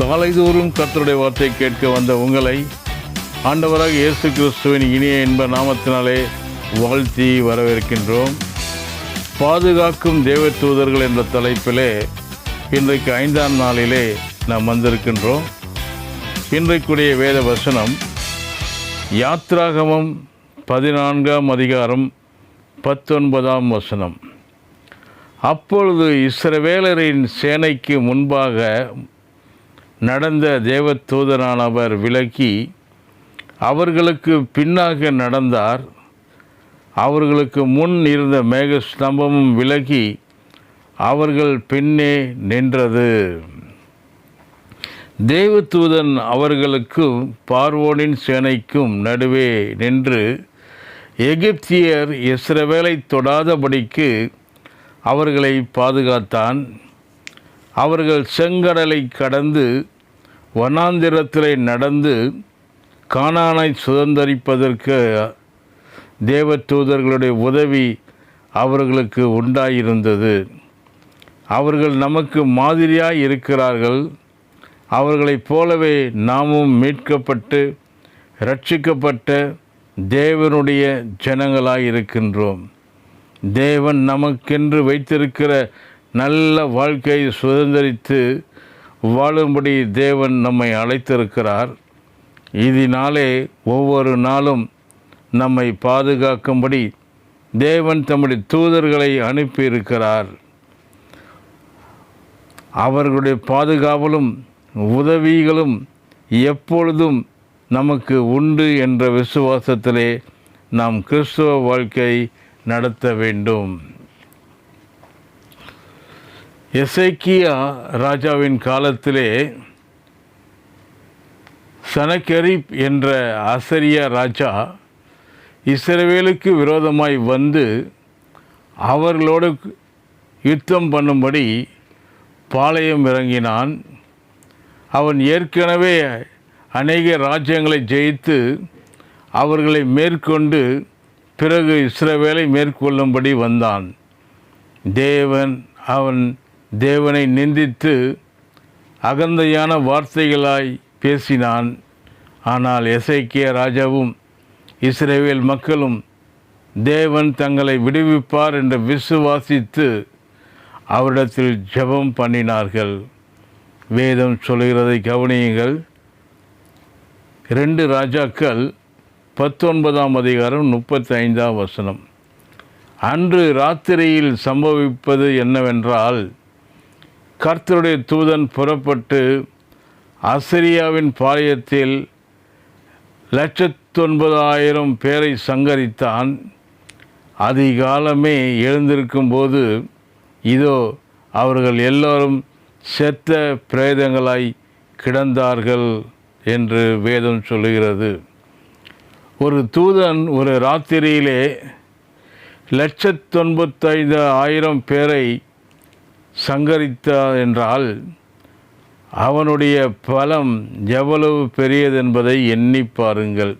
காலைதோறும் கர்த்தருடைய வார்த்தை கேட்க வந்த உங்களை ஆண்டவராக இயேசு கிறிஸ்துவின் இனிய இன்ப நாமத்தினாலே வாழ்த்தி வரவேற்கின்றோம். பாதுகாக்கும் தேவ தூதர்கள் என்ற தலைப்பிலே இன்றைக்கு ஐந்தாம் நாளிலே நாம் வந்திருக்கின்றோம். இன்றைக்குரிய வேத வசனம் யாத்ராகமம் பதினான்காம் அதிகாரம் பத்தொன்பதாம் வசனம். அப்பொழுது இஸ்ரவேலரின் சேனைக்கு முன்பாக நடந்த தேவதூதனானவர் விலக்கி அவர்களுக்கு பின்னாக நடந்தார். அவர்களுக்கு முன் இருந்த மேக ஸ்தம்பமும் விலகி அவர்கள் பின்னே நின்றது. தேவதூதன் அவர்களுக்கும் பார்வோனின் சேனைக்கும் நடுவே நின்று எகிப்தியர் இஸ்ரவேலை தொடாதபடிக்கு அவர்களை பாதுகாத்தான். அவர்கள் செங்கடலை கடந்து வனாந்திரத்திலே நடந்து கானானை சுதந்தரிப்பதற்கு தேவதூதர்களுடைய உதவி அவர்களுக்கு உண்டாயிருந்தது. அவர்கள் நமக்கு மாதிரியாக இருக்கிறார்கள். அவர்களைப் போலவே நாமும் மீட்கப்பட்டு ரட்சிக்கப்பட்ட தேவனுடைய ஜனங்களாக இருக்கின்றோம் தேவன் நமக்கென்று வைத்திருக்கிற நல்ல வாழ்க்கையை சுதந்திரித்து வாழும்படி தேவன் நம்மை அழைத்திருக்கிறார். இதனாலே ஒவ்வொரு நாளும் நம்மை பாதுகாக்கும்படி தேவன் தம்முடைய தூதர்களை அனுப்பியிருக்கிறார். அவர்களுடைய பாதுகாவலும் உதவிகளும் எப்பொழுதும் நமக்கு உண்டு என்ற விசுவாசத்திலே நாம் கிறிஸ்துவ வாழ்க்கை நடத்த வேண்டும். எசைக்கியா ராஜாவின் காலத்திலே சனக்கெரிப் என்ற அசரியா ராஜா இஸ்ரவேலுக்கு விரோதமாய் வந்து அவர்களோடு யுத்தம் பண்ணும்படி பாளையம் இறங்கினான். அவன் ஏற்கனவே அநேக ராஜ்யங்களை ஜெயித்து அவர்களை மேற்கொண்டு பிறகு இஸ்ரவேலை மேற்கொள்ளும்படி வந்தான். தேவன் அவன் தேவனை நிந்தித்து அகந்தையான வார்த்தைகளாய் பேசினான். ஆனால் எசைக்கிய ராஜாவும் இஸ்ரேவேல் மக்களும் தேவன் தங்களை விடுவிப்பார் என்று விசுவாசித்து அவரிடத்தில் ஜெபம் பண்ணினார்கள். வேதம் சொல்கிறதை கவனியுங்கள். ரெண்டு ராஜாக்கள் பத்தொன்பதாம் அதிகாரம் முப்பத்தி ஐந்தாம் வசனம். அன்று ராத்திரியில் சம்பவிப்பது என்னவென்றால் கர்த்தருடைய தூதன் புறப்பட்டு அசிரியாவின் பாளையத்தில் லட்சத்தொன்பதாயிரம் பேரை சங்கரித்தான். அதிகாலமே எழுந்திருக்கும்போது இதோ அவர்கள் எல்லோரும் செத்த பிரேதங்களாய் கிடந்தார்கள் என்று வேதம் சொல்லுகிறது. ஒரு தூதன் ஒரு ராத்திரியிலே லட்சத்தொன்பத்தைந்து ஆயிரம் பேரை சங்கரித்தார் என்றால் அவனுடைய பலம் எவ்வளவு பெரியதென்பதை எண்ணி பாருங்கள்.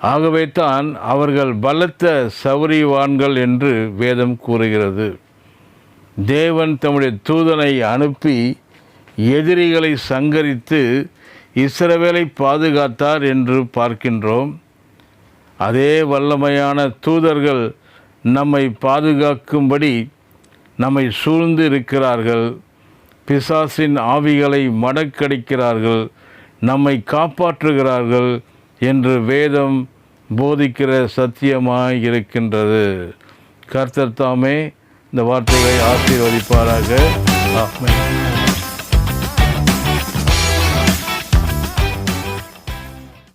ஆகவே தான் அவர்கள் பலத்த சௌரியவான்கள் என்று வேதம் கூறுகிறது. தேவன் தம்முடைய தூதனை அனுப்பி எதிரிகளை சங்கரித்து இஸ்ரவேலை பாதுகாத்தார் என்று பார்க்கின்றோம். அதே வல்லமையான தூதர்கள் நம்மை பாதுகாக்கும்படி நம்மை சூழ்ந்து இருக்கிறார்கள். பிசாசின் ஆவிகளை மடக்கடிக்கிறார்கள். நம்மை காப்பாற்றுகிறார்கள் என்று வேதம் போதிக்கிற சத்தியமாக இருக்கின்றது கர்த்தர் தாமே இந்த வார்த்தைகளை ஆசீர்வதிப்பாராக. ஆமாம்